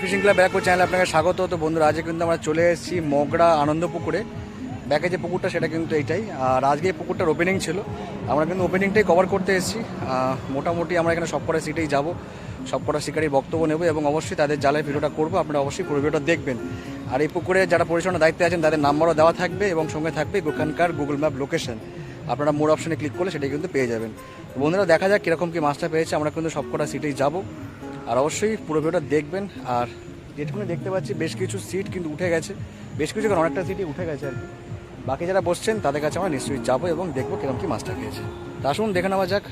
Fishing club Barrackpore চ্যানেলে আপনাকে স্বাগত। তো বন্ধুরা, আজকে কিন্তু আমরা চলে এসেছি মগড়া আনন্দ পুকুরে ব্যাকে যে পুকুরটা, সেটা কিন্তু এইটাই। আর আজকে এই পুকুরটার ওপেনিং ছিল। আমরা কিন্তু ওপেনিংটাই কভার করতে এসেছি। মোটামুটি আমরা এখানে সব কটা সিটেই যাব। সব কটা শিকারির বক্তব্য নেব এবং অবশ্যই তাদের জালের ভিডিওটা করব। আপনারা অবশ্যই পুরো ভিডিওটা দেখবেন। আর এই পুকুরে যারা পরিচালনার দায়িত্বে আছেন, তাদের নাম্বারও দেওয়া থাকবে এবং সঙ্গে থাকবে ওখানকার গুগল ম্যাপ লোকেশন আপনারা মোর অপশনে ক্লিক করলে সেটাই কিন্তু পেয়ে যাবেন। বন্ধুরা, দেখা যাক কীরকম কি মাছটা পেয়েছে। আমরা কিন্তু সব কটা সিটেই যাব। আর অবশ্যই পুরো ভিডিওটা দেখবেন। আর যেটুকুনি দেখতে পাচ্ছি, বেশ কিছু সিট কিন্তু উঠে গেছে। বেশ কিছু কারণ অনেকটা সিটই উঠে গেছে আর কি। বাকি যারা বসছেন, তাদের কাছে আমরা নিশ্চয়ই যাব এবং দেখব কীরকম কি মাছটা খেয়েছে। তা আসুন, দেখে নেওয়া যাক।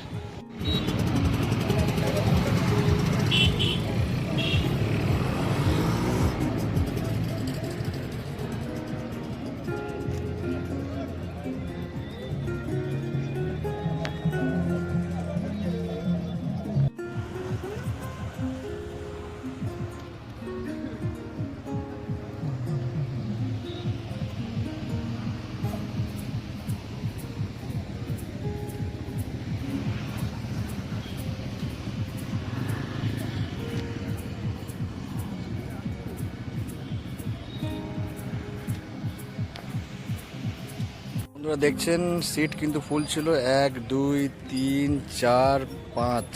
বন্ধুরা দেখছেন সিট কিন্তু ফুল ছিল। এক, দুই, তিন, চার, পাঁচ।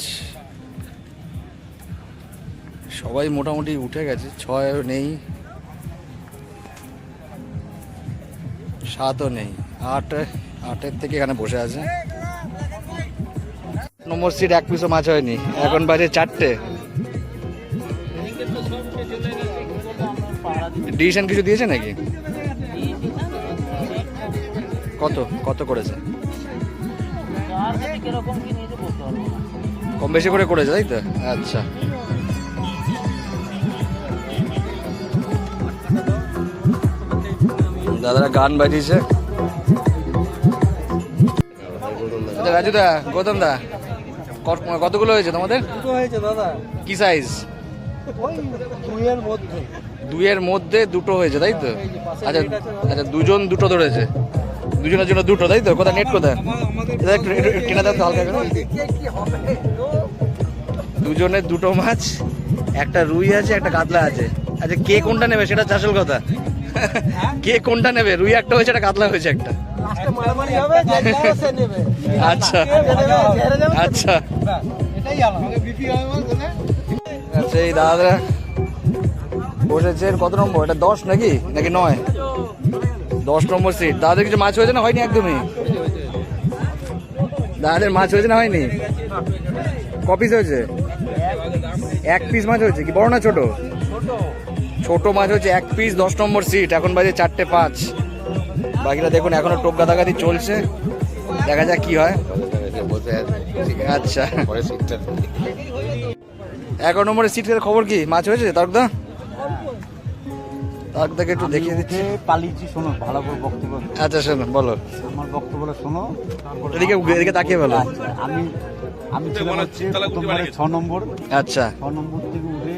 সবাই মোটামুটি উঠে গেছে, ছয় নেই, সাতও নেই। আট, আটের থেকে এখানে বসে আছে। নম্বর সিট এক পিসও মাছ হয়নি, এখন বাজে চারটে। ডিসিশন কিছু দিয়েছে নাকি? কত? কত করেছে? কম বেশি করে করেছে তাই তো? আচ্ছা। দাদারা গান বাজিয়েছে। আচ্ছা, রাজু দা গৌতম দা কত- কতগুলো হয়েছে তোমাদের? হয়েছে দাদা। কি সাইজ দুইয়ের মধ্যে। দুইয়ের মধ্যে দুটো হয়েছে তাই তো? এই যে পাশে আচ্ছা আচ্ছা দুজন দুটো ধরেছে। দুজনের জন্য দুটো, তাই তো? কোথায় নেট কোথায়? দুজনের দুটো মাছ, একটা রুই আছে, একটা কাতলা আছে। আচ্ছা কে কোনটা নেবে সেটা আসল কথা। কে কোনটা নেবে? রুই একটা হয়েছে, একটা কাতলা হয়েছে একটা। আচ্ছা। আচ্ছা। আচ্ছা এই দাদারা বসেছেন, কত নম্বর? এটা দশ নাকি? নাকি নয়? দশ নম্বর সিট দাদাদের কিছু মাছ হয়েছে না? হয়নি একদমই। দাদাদের মাছ হয়েছে না? হয়নি। ক পিস হয়েছে? এক পিস মাছ হয়েছে কি? বড় না ছোট? ছোট মাছ হচ্ছে এক পিস দশ নম্বর সিট এখন বাজে চারটে পাঁচ। বাকিরা দেখুন এখনও টোপ গাদাগাদি চলছে। দেখা যাক কি হয়। আচ্ছা। এগারো নম্বরের সিটের খবর কি? মাছ হয়েছে? তারকদা? তারকদাকে একটু দেখিয়ে দিচ্ছি। পালিয়েছি শোনো ভালো করে বক্তব্য আচ্ছা শোনো বলো। আমার বক্তব্যটা শোনো এদিকে এদিকে তাকিয়ে বলো। আচ্ছা, আমি আমি ছিলাম হচ্ছে প্রথমবারে ছ নম্বর আচ্ছা। ছ নম্বর থেকে উঠে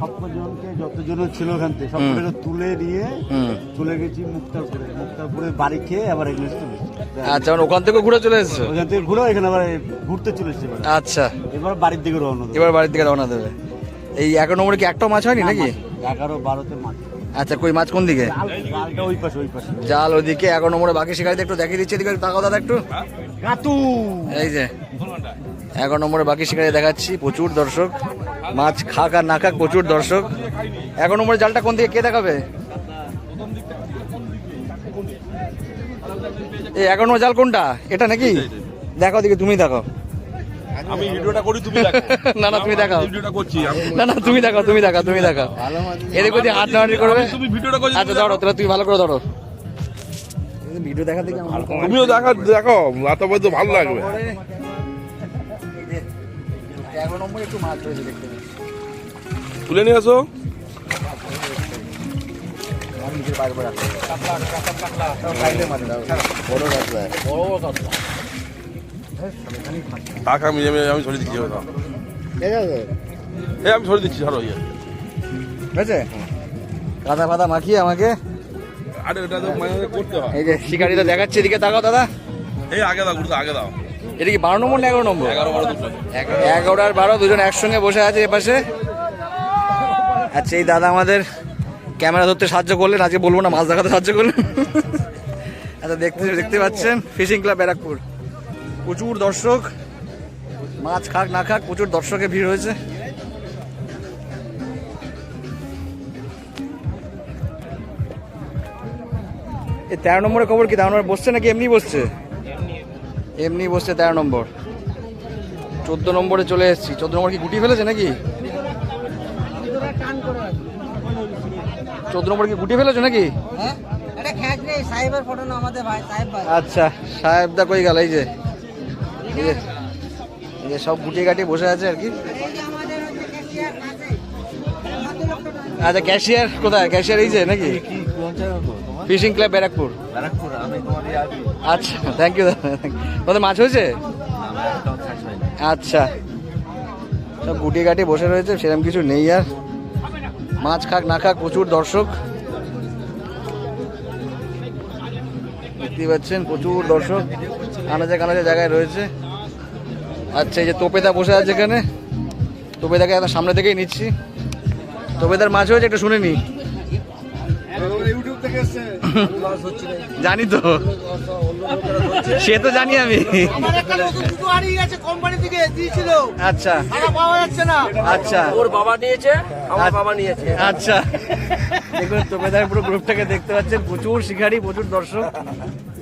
সপ্তজনকে যতজন ছিল ওখান থেকে সবকটাকে তুলে নিয়ে হুম। চলে গেছি মুক্তারপুরে মুক্তারপুরে বাড়ি খেয়ে আবার এখানে চলে আচ্ছা মানে ওখান থেকে ঘুরে চলে এসছো? ওখান থেকে ঘুরে এখানে আবার ঘুরতে চলে এসেছি আচ্ছা। এবার বাড়ির দিকে রওনা এবার বাড়ির দিকে রওনা দেবে। এই এগারো নম্বরে কি একটাও মাছ হয়নি নাকি? এগারো বারোতে মাছ। আচ্ছা কই মাছ কোন দিকে জাল জালটা ওই পাশে ওই পাশে। জাল ওদিকে এগারো নম্বরে বাকি শিকারিতে একটু দেখিয়ে দিচ্ছি এদিকে তাকাও দাদা একটু। এই যে এগারো নম্বরে বাকি শিকারি দেখাচ্ছি প্রচুর দর্শক। মাছ খাক আর না খাক প্রচুর দর্শক। এগারো নম্বরে জালটা কোন দিকে কে দেখাবে? এই এগারো নম্বর জাল কোনটা? এটা নাকি? দেখো দিকে তুমি দেখো আমি ভিডিওটা করি তুমি দেখো। না না তুমি দেখাও। ভিডিওটা করছি না না তুমি দেখাও তুমি দেখাও তুমি দেখাও। এদিক ওদিক হাত নাড়ি করবে। তুমি ভিডিওটা করছি আচ্ছা ধরো তাহলে তুমি ভালো করে ধরো। ভিডিও দেখা দেখে আমার তুমিও দেখো দেখো এত বলতে ভালো লাগবে। তুলে নিয়ে আসো। বড় কাতলা, বড় বড় কাতলা। টাকা আমি আমি আমি সরিয়ে দিচ্ছি ওটা ঠিক আছে? এই আমি সরিয়ে দিচ্ছি ধরো ইয়ে। হয়েছে? কাদা ফাদা মাখিয়ে আমাকে? আরে এটা তো মানে করতে হয়। এই যে শিকারিটা দেখাচ্ছে এদিকে তাকাও দাদা। এই আগে দাও গুরুদা আগে দাও। এটা কি বারো নম্বর না এগারো নম্বর? এগারো বারো দুটো। এগারো আর বারো দুজন একসঙ্গে বসে আছে এপাশে। আচ্ছা এই দাদা আমাদের ক্যামেরা ধরতে সাহায্য করলেন। আজকে বলব না মাছ দেখাতে সাহায্য করলেন। আচ্ছা দেখতে দেখতে পাচ্ছেন? Fishing club Barrackpore. প্রচুর দর্শক। মাছ খাক না খাক প্রচুর দর্শকের ভিড় হয়েছে। এই তেরো নম্বরে খবর কি? তেরো নম্বর বসছে নাকি? এমনি বসছে? এমনি বসছে তেরো নম্বর। চোদ্দ নম্বরে চলে এসেছি। চোদ্দ নম্বর কি গুটি ফেলেছে নাকি? চোদ্দ নম্বর কি গুটি ফেলেছে নাকি? হ্যাঁ? আচ্ছা সাহেব দা কই গেল? এই যে। এই যে সব গুটিয়ে গাটিয়ে বসে আছে আর কি। আচ্ছা ক্যাশিয়ার কোথায়? ক্যাশিয়ার এই যে নাকি? Fishing club Barrackpore. আচ্ছা থ্যাংক ইউ তোমাদের মাছ হয়েছে? আচ্ছা। সব গুটিয়ে গাটিয়ে বসে রয়েছে সেরকম কিছু নেই আর। মাছ খাক না খাক প্রচুর দর্শক। দেখতেই পাচ্ছেন প্রচুর দর্শক। আনাজে কানাজে জায়গায় রয়েছে। আচ্ছা এই যে তোপেদা বসে আছে এখানে। তোপেদাকে একদম সামনে থেকেই নিচ্ছি। তোপেদার মাছ হয়েছে একটু শুনে নি। জানি তো। সে তো জানি আমি। একটা আচ্ছা। আচ্ছা। ওর বাবা নিয়েছে আমার বাবা নিয়েছে। আচ্ছা। দেখুন তোপেদার পুরো গ্রুপটাকে দেখতে পাচ্ছেন। প্রচুর শিকারি প্রচুর দর্শক।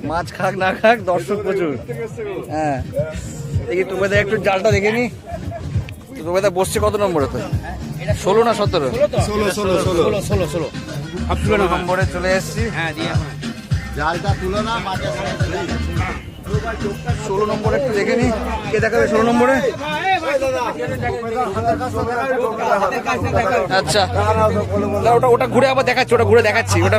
মাছ খাক না খাক দর্শক প্রচুর। হ্যাঁ। দেখি তোপেদা একটু জালটা দেখে নি। তোমাদের বসছে কত নম্বরে তো? ষোলো না সতেরো? ষোলো ষোলো ষোলো। ষোলো ষোলো ষোলো নম্বরে চলে এসছি। হ্যাঁ জালটা তুলো না ষোলো নম্বরে একটু দেখে নি। কে দেখাবে ষোলো নম্বরে? আচ্ছা। না, ওটা ওটা ঘুরে আবার দেখাচ্ছি ওটা ঘুরে দেখাচ্ছি ওটা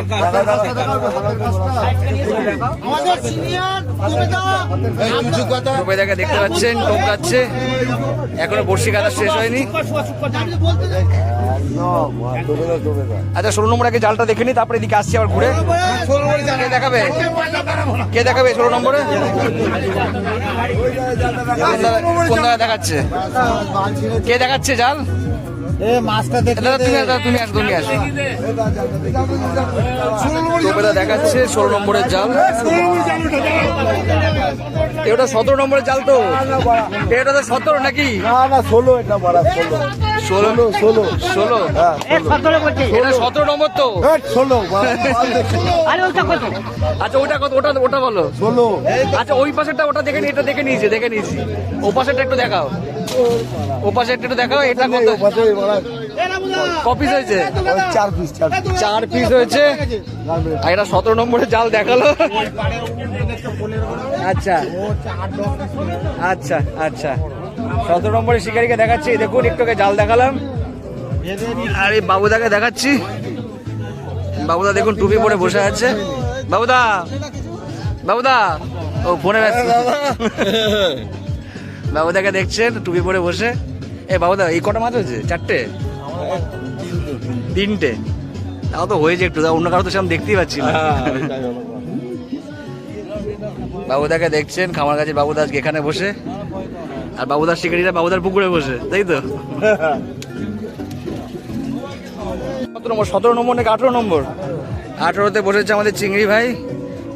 দেখতে পাচ্ছেন টোকাচ্ছে এখনও বর্ষি কাটা শেষ হয়নি। আচ্ছা ষোলো নম্বর আগে জালটা দেখে নি তারপরে এদিকে আসছি আবার ঘুরে। কে দেখাবে? কে দেখাবে ষোলো নম্বরে? দেখাচ্ছে? কে দেখাচ্ছে জাল? এ মাছটা দাদা তুমি দাদা তুমি আসো তুমি আসো। দেখাচ্ছে ষোলো নম্বরের জাল। এটা সতেরো নম্বরের জাল তো। এটা তো সতেরো নাকি? না না ষোলো এটা বড় ষোলো। ষোলো? ষোলো ষোলো। হ্যাঁ এটা সতেরো নম্বর তো। ষোলো আচ্ছা ওটা কত? ওটা ওটা বলো। ষোলো। আচ্ছা ওই পাশেরটা ওটা দেখে নি এটা দেখে নিয়েছি দেখে নিয়েছি। ও পাশেরটা একটু দেখাও। ও পাশেরটা একটু দেখাও এটা কত? কপিস হয়েছে? চার পিস চার পিস হয়েছে। আর এটা সতেরো নম্বরের জাল দেখাল। আচ্ছা। আচ্ছা আচ্ছা। সতেরো নম্বরের শিকারীকে দেখাচ্ছি। দেখুন একটু আগে জাল দেখালাম। আর এই বাবুদাকে দেখাচ্ছি। বাবুদা দেখুন টুপি পরে বসে আছে। বাবুদা বাবুদা। ও ফোনে ব্যস্ত। বাবুদাকে দেখছেন, টুপি পরে বসে। এ, বাবুদা, এই কটা মাছ হয়েছে চারটে? তিনটে। তাও তো হয়েছে একটু অন্য কারও তো সেরকম দেখতেই পাচ্ছি না। বাবুদাকে দেখছেন, খামার কাছে বাবুদা আজকে এখানে বসে। আর বাবুদার শিকারিরা বাবুদার পুকুরে বসে, তাই তো? কত নম্বর, সতেরো নম্বর নাকি আঠেরো নম্বর? আঠেরোতে বসেছে আমাদের চিংড়ি ভাই।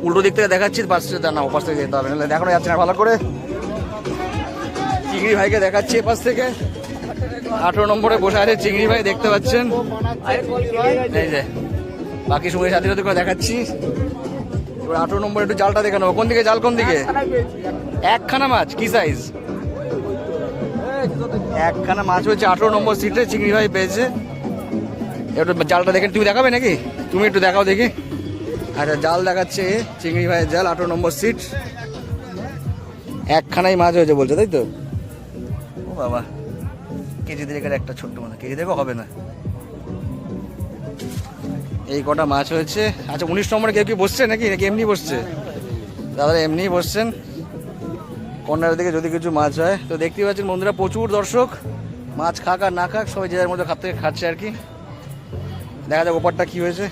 উল্টো দিক থেকে দেখাচ্ছি, পাশ না, ওপাশ থেকে যেতে হবে দেখানো যাচ্ছে না ভালো করে। চিংড়ি ভাইকে দেখাচ্ছি এপাশ থেকে। আঠেরো নম্বরে বসে আছে চিংড়ি ভাই, দেখতে পাচ্ছেন? বাকি সঙ্গে সাথে করে দেখাচ্ছি। এবার আঠেরো নম্বর একটু জালটা দেখে নেব। কোন দিকে? জাল কোন দিকে? একখানা মাছ, কি সাইজ একখানা মাছ হচ্ছে আঠেরো নম্বর সিটে চিংড়ি ভাই পেয়েছে। একটু জালটা দেখে তুমি দেখাবে নাকি? তুমি একটু দেখাও দেখি। আচ্ছা জাল দেখাচ্ছে চিংড়ি ভাইয়ের জাল, আঠেরো নম্বর সিট একখানাই মাছ হয়েছে বলছে, তাই তো? বাবা। কেজি দেড়েকের একটা ছোট্ট মাছ কেজি দেখো হবে না। এই কটা মাছ হয়েছে। আচ্ছা উনিশ নম্বরে কেউ কি বসছে নাকি? নাকি এমনি বসছে? দাদা এমনিই বসছেন। কর্নারের দিকে যদি কিছু মাছ হয়, তো দেখতেই পাচ্ছেন বন্ধুরা প্রচুর দর্শক। মাছ খাক আর না খাক, সবাই যে যার মধ্যে খাপ থেকে খাচ্ছে আর কি। দেখা যাক ওপারটা কি হয়েছে।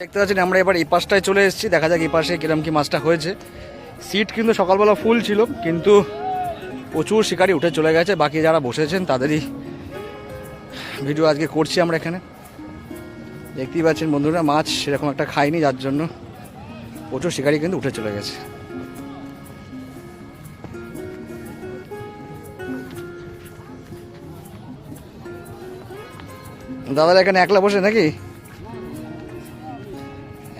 দেখতে পাচ্ছেন আমরা এবার এই পাশটায় চলে এসেছি। দেখা যাক এই পাশে কিরম কি মাছটা হয়েছে। সিট কিন্তু সকালবেলা ফুল ছিল, কিন্তু প্রচুর শিকারি উঠে চলে গেছে, বাকি যারা বসেছেন তাদেরই ভিডিও আজকে করছি আমরা এখানে। দেখতেই পাচ্ছেন বন্ধুরা, মাছ সেরকম একটা খাইনি যার জন্য প্রচুর শিকারি কিন্তু উঠে চলে গেছে। দাদারা এখানে একলা বসে নাকি?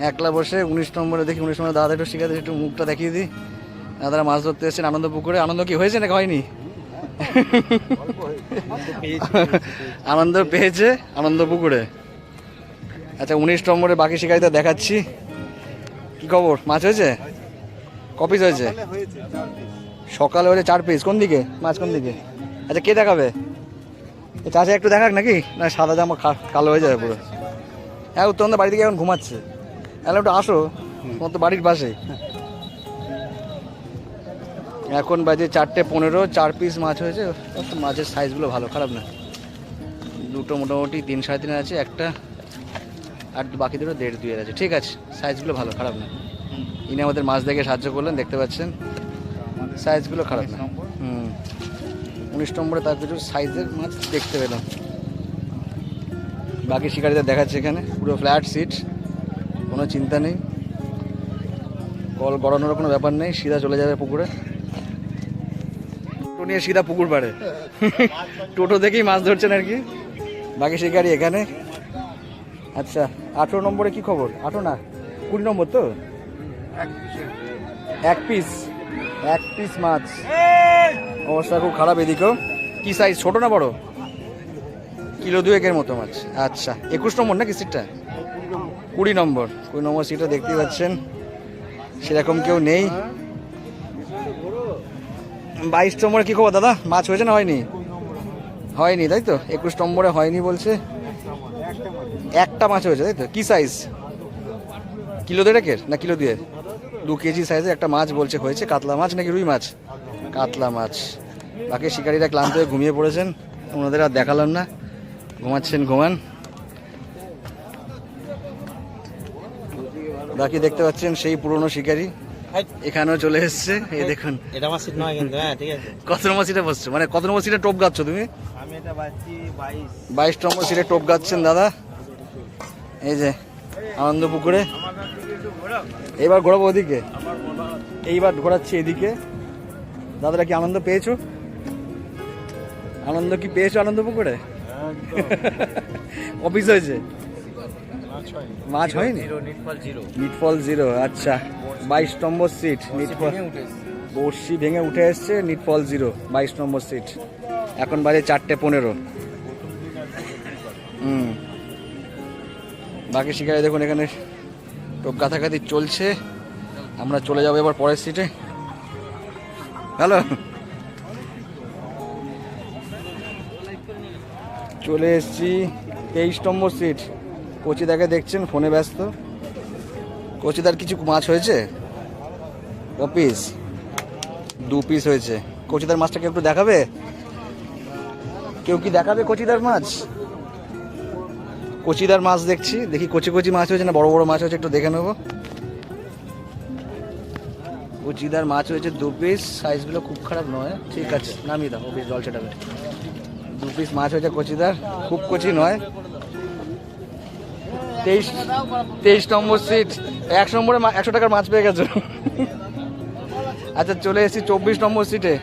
একলা বসে, উনিশ নম্বরে দেখি, উনিশ নম্বরে দাদা একটু শিখাতে একটু মুখটা দেখিয়ে দিই। দাদারা মাছ ধরতে এসেছেন, আনন্দ পুকুরে। আনন্দ কি হয়েছে নাকি হয়নি? আনন্দ পেয়েছে, আনন্দ পুকুরে। আচ্ছা উনিশ নম্বরে বাকি শিকারিতা দেখাচ্ছি। কি খবর? মাছ হয়েছে? কপিস হয়েছে? সকালে হয়েছে চার পিস কোন দিকে? মাছ কোন দিকে? আচ্ছা কে দেখাবে? চাচা একটু দেখাক নাকি? না, সাদা জামা কালো হয়ে যাবে পুরো। হ্যাঁ উত্তম বাড়ি থেকে এখন ঘুমাচ্ছে। তাহলে একটু আসো, তোমার তো বাড়ির পাশে এখন বাজে চারটে পনেরো, চার পিস মাছ হয়েছে। মাছের সাইজগুলো ভালো, খারাপ না। দুটো মোটামুটি তিন সাড়ে তিন আছে, একটা আর বাকি দুটো দেড় দুইয়ের আছে। ঠিক আছে সাইজগুলো ভালো, খারাপ না। ইনি আমাদের মাছ দেখে সাহায্য করলেন, দেখতে পাচ্ছেন। সাইজগুলো খারাপ না। হুম। উনিশ নম্বরে তার কিছু সাইজের মাছ দেখতে পেলাম। বাকি শিকারীদের দেখাচ্ছে এখানে। পুরো ফ্ল্যাট সিট কোনো চিন্তা নেই। কল গড়ানোর কোনো ব্যাপার নেই, সিধা চলে যাবে পুকুরে। নিয়ে সিধা পুকুর পাড়ে। টোটো দেখেই মাছ ধরছেন আর কি বাকি শিকারি এখানে। আচ্ছা আঠেরো নম্বরে কি খবর? আঠেরো না, কুড়ি নম্বর তো? এক পিস এক পিস মাছ। অবস্থা খুব খারাপ এদিকেও কি সাইজ ছোট না বড়? কিলো দুয়েকের মতো মাছ। আচ্ছা একুশ নম্বর নাকি সিটটা কুড়ি নম্বর। কুড়ি নম্বর সিটটা দেখতেই পাচ্ছেন। সেরকম কেউ নেই। বাইশ নম্বরে কি খবর, দাদা? মাছ হয়েছে না হয়নি? হয়নি, তাই তো? একুশ নম্বরে হয়নি বলছে। একটা মাছ হয়েছে, তাই তো? কি সাইজ কিলো দেড়েকের না কিলো দিয়ে দু কেজি সাইজের একটা মাছ বলছে, হয়েছে কাতলা মাছ নাকি রুই মাছ? কাতলা মাছ। বাকি শিকারীরা ক্লান্ত হয়ে ঘুমিয়ে পড়েছেন। ওনাদের আর দেখালাম না। ঘুমাচ্ছেন, ঘুমান। বাকি দেখতে পাচ্ছেন সেই পুরনো শিকারী। এখানেও চলে এসছে। এই দেখুন। এটা আমার সিট নয় কিন্তু হ্যাঁ ঠিক আছে। কত নম্বর সিটে বসছো? মানে কত নম্বর সিটে টোপ গাচ্ছ তুমি? আমি এটা পাচ্ছি বাইশ। বাইশ নম্বর সিটে টোপ গাচ্ছেন দাদা। এই যে আনন্দ পুকুরে এইবার ঘোরাবো ওদিকে। এইবার ঘোরাচ্ছি এদিকে। দাদারা কি আনন্দ পেয়েছ? আনন্দ কি পেয়েছ আনন্দ পুকুরে অফিস হয়েছে? মাছ হয়নি। নিটফল জিরো আচ্ছা। বাইশ নম্বর সিট নিটফল বর্ষি ভেঙে উঠে এসছে। নিটফল জিরো বাইশ নম্বর সিট এখন বাজে চারটে পনেরো। হুম। বাকি শিকারে দেখুন এখানে টোপ গাথাগাথি চলছে। আমরা চলে যাব এবার পরের সিটে হ্যালো চলে এসেছি তেইশ নম্বর সিট কচিদাকে দেখছেন ফোনে ব্যস্ত। কচিদার কিছু মাছ হয়েছে? ক পিস দু পিস হয়েছে। কচিদার মাছটা কেউ একটু দেখাবে? কেউ কি দেখাবে কচিদার মাছ? কচিদার মাছ দেখছি। দেখি কচি কচি মাছ হয়েছে না বড় বড় মাছ হয়েছে একটু দেখে নেব। কচিদার মাছ হয়েছে দু পিস সাইজগুলো খুব খারাপ নয়। ঠিক আছে, নামিয়ে দাও। বেশ জল ছেটাবে। দু পিস মাছ হয়েছে কচিদার। খুব কচি নয়। তেইশ তেইশ নম্বর সিট একশো নম্বরে একশো টাকার মাছ পেয়ে গেছো। আচ্ছা চলে এসেছি চব্বিশ নম্বর সিটে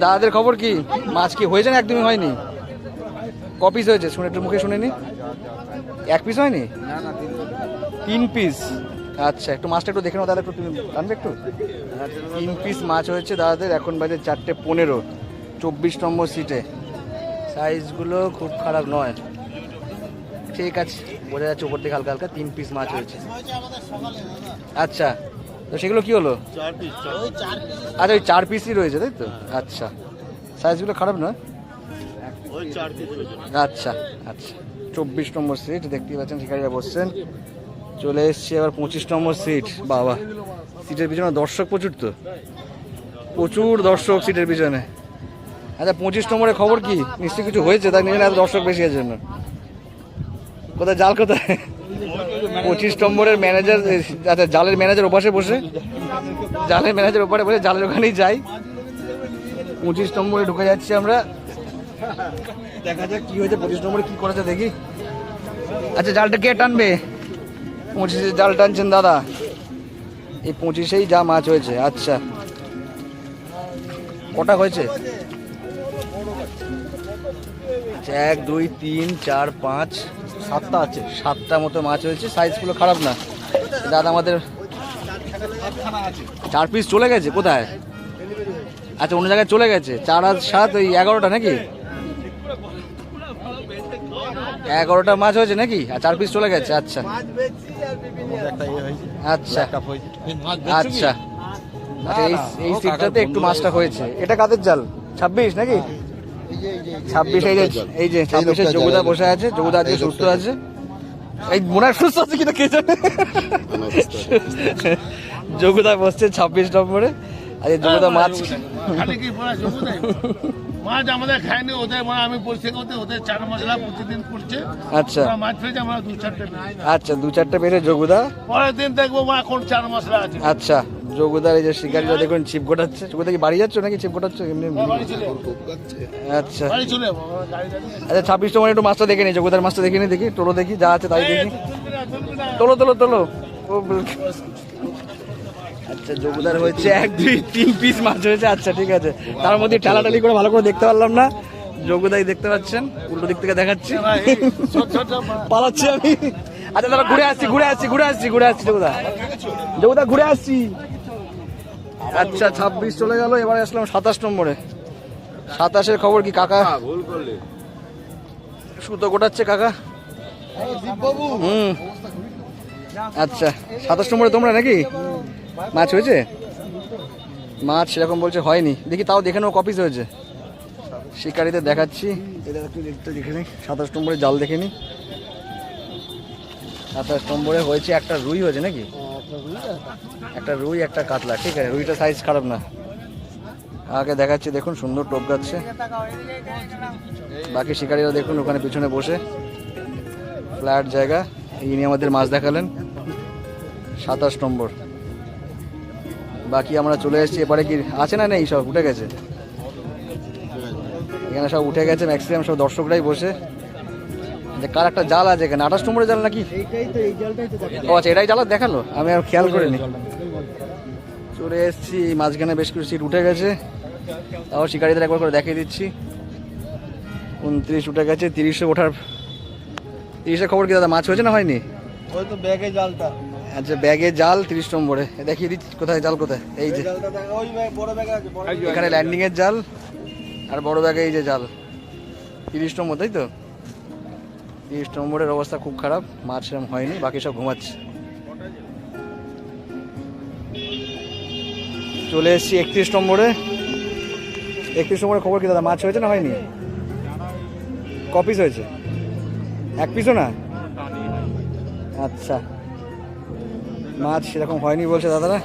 দাদাদের খবর কি? মাছ কি হয়েছে না একদমই হয়নি? ক পিস হয়েছে? শুনে একটু মুখে শুনে নি। এক পিস হয়নি? তিন পিস আচ্ছা একটু মাছটা একটু দেখে নাও, দাদা একটু আনবে একটু? তিন পিস মাছ হয়েছে দাদাদের, এখন বাজে চারটে পনেরো, চব্বিশ নম্বর সিটে সাইজগুলো খুব খারাপ নয়। ঠিক আছে বোঝা যাচ্ছে উপর থেকে হালকা হালকা তিন পিস মাছ হয়েছে। আচ্ছা তো সেগুলো কি হলো? আচ্ছা ওই চার পিসই রয়েছে তাই তো? আচ্ছা সাইজগুলো খারাপ নয়? আচ্ছা আচ্ছা। চব্বিশ নম্বর সিট দেখতেই পাচ্ছেন শিকারীরা বসছেন। চলে এসছে এবার পঁচিশ নম্বর সিট বাবা সিটের পিছনে দর্শক প্রচুর তো? প্রচুর দর্শক সিটের পিছনে। আচ্ছা পঁচিশ নম্বরের খবর কি? নিশ্চয়ই কিছু হয়েছে তাই নিয়ে এত দর্শক বেশি আছে জন্য কোথায় জাল কোথায়? পঁচিশ নম্বরের ম্যানেজার আচ্ছা জালের ম্যানেজার ওপাশে বসে। জালের ম্যানেজার ওপারে বসে জালের ওখানেই যাই। পঁচিশ নম্বরে ঢুকে যাচ্ছি আমরা। দেখা যাক কি হয়েছে পঁচিশ নম্বরে কি করেছে দেখি। আচ্ছা জালটা কে টানবে? পঁচিশে জাল টানছেন দাদা। এই পঁচিশেই যা মাছ হয়েছে আচ্ছা। কটা হয়েছে? আচ্ছা, এক দুই তিন চার পাঁচ। সাতটা আছে। সাতটা মতো মাছ হয়েছে সাইজগুলো খারাপ না। দাদা আমাদের চার পিস চলে গেছে কোথায়? আচ্ছা অন্য জায়গায় চলে গেছে। চার আর সাত ওই এগারোটা নাকি? এগারোটা মাছ হয়েছে নাকি? আর চার পিস চলে গেছে আচ্ছা। আচ্ছা। আচ্ছা। আচ্ছা এই এই সিটটাতে একটু মাছটা হয়েছে। এটা কাদের জাল? ছাব্বিশ নাকি? ছাব্বিশ এই যে এই যে ছাব্বিশের যোগুদা বসে আছে যোগুদা আজকে সুস্থ আছে। এই মনে হয় সুস্থ আছে কিনা কে জানে? যোগুদা বসছে ছাব্বিশ নম্বরে। আর এই যোগুদা মাছ খালি কি পড়া মাছ আমাদের খায়নি ওদের মানে আমি বলছি ওদের ওদের চার মশলা প্রতিদিন করছে। আচ্ছা। মাছ পেয়েছে আমরা দু চারটে আচ্ছা দু চারটে পেরে যোগুদা পরের দিন দেখব মা এখন চার মশলা আছে। আচ্ছা। যোগুদার এই যে শিকারিরা দেখুন ছিপ গোটাচ্ছে। যোগুদা কি বাড়ি যাচ্ছ নাকি ছিপ গোটাচ্ছ? এমনি। আচ্ছা। আচ্ছা ছাব্বিশ নম্বর একটু মাছটা দেখে নি যোগুদার মাছটা দেখে নি দেখি তোলো দেখি যা আছে তাই দেখি। তোলো তোলো তোলো ও আচ্ছা যোগুদার হয়েছে এক দুই তিন পিস মাছ হয়েছে। আচ্ছা ঠিক আছে। তার মধ্যে ঠেলাঠালি করে ভালো করে দেখতে পারলাম না। যোগুদাই দেখতে পাচ্ছেন উল্টো দিক থেকে দেখাচ্ছি। পালাচ্ছি আমি। আচ্ছা দাদা ঘুরে আসছি ঘুরে আসছি ঘুরে আসছি ঘুরে আসছি যোগুদা যোগুদা ঘুরে আসছি। আচ্ছা ছাব্বিশ চলে গেল এবার আসলাম সাতাশ নম্বরে। সাতাশের খবর কি কাকা? ভুল করলে। সুতো গোটাচ্ছে কাকা? হুম। আচ্ছা সাতাশ নম্বরে তোমরা নাকি? মাছ হয়েছে? মাছ সেরকম বলছে হয়নি। দেখি তাও দেখে নেব কপিস হয়েছে। শিকারিদের দেখাচ্ছি। দেখে নিই। সাতাশ নম্বরে জাল দেখে নিই। সাতাশ নম্বরে হয়েছে একটা রুই হয়েছে নাকি? একটা রুই, একটা কাতলা, ঠিক আছে? রুইটা সাইজ খারাপ না। আগে দেখাচ্ছি, দেখুন, সুন্দর টোপ গাচ্ছে। বাকি শিকারীরা দেখুন, ওখানে পিছনে বসে। ফ্ল্যাট জায়গা, ইনি আমাদের মাছ দেখালেন। সাতাশ নম্বর। বাকি আমরা চলে এসেছি, এবারে কি আছে না নেই সব? উঠে গেছে? এখানে সব উঠে গেছে ম্যাক্সিমাম সব দর্শকরাই বসে। যে কার একটা জাল আছে এখানে? আঠাশ নম্বরের জাল নাকি? ও আচ্ছা এটাই জাল দেখাল? আমি আর খেয়াল করিনি। চলে এসেছি মাঝখানে বেশ কিছু সিট উঠে গেছে। তাও শিকারীদের একবার করে দেখিয়ে দিচ্ছি। উনত্রিশ উঠে গেছে তিরিশে ওঠার তিরিশের খবর কি দাদা মাছ হয়েছে না হয়নি? ওই তো ব্যাগে জালটা। আচ্ছা ব্যাগে জাল তিরিশ নম্বরে। দেখিয়ে দিচ্ছি কোথায় জাল কোথায়? এই যে। এখানে ল্যান্ডিং এর জাল আর বড় ব্যাগে এই যে জাল। তিরিশ নম্বর তাই তো? তিরিশ নম্বরের অবস্থা খুব খারাপ মাছ সেরকম হয়নি, বাকি সব ঘুমাচ্ছে। চলে এসেছি একত্রিশ নম্বরে। একত্রিশ নম্বরের খবর কি দাদা, মাছ হয়েছে না হয়নি? ক পিস হয়েছে? এক পিসও না? আচ্ছা। মাছ সেরকম হয়নি বলছে দাদারা।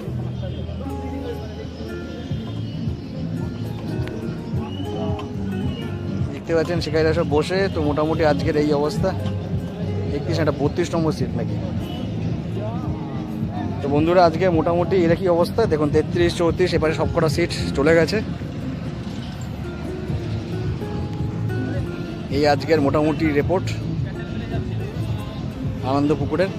দেখতে পাচ্ছেন, শিকারীরা সব বসে, তো মোটামুটি আজকের এই অবস্থা। একত্রিশ একটা বত্রিশ নম্বর সিট নাকি? তো বন্ধুরা, আজকে মোটামুটি এরকই অবস্থা? দেখুন, তেত্রিশ, চৌত্রিশ এপারে সব কটা সিট চলে গেছে। এই আজকের মোটামুটি রিপোর্ট আনন্দ পুকুরের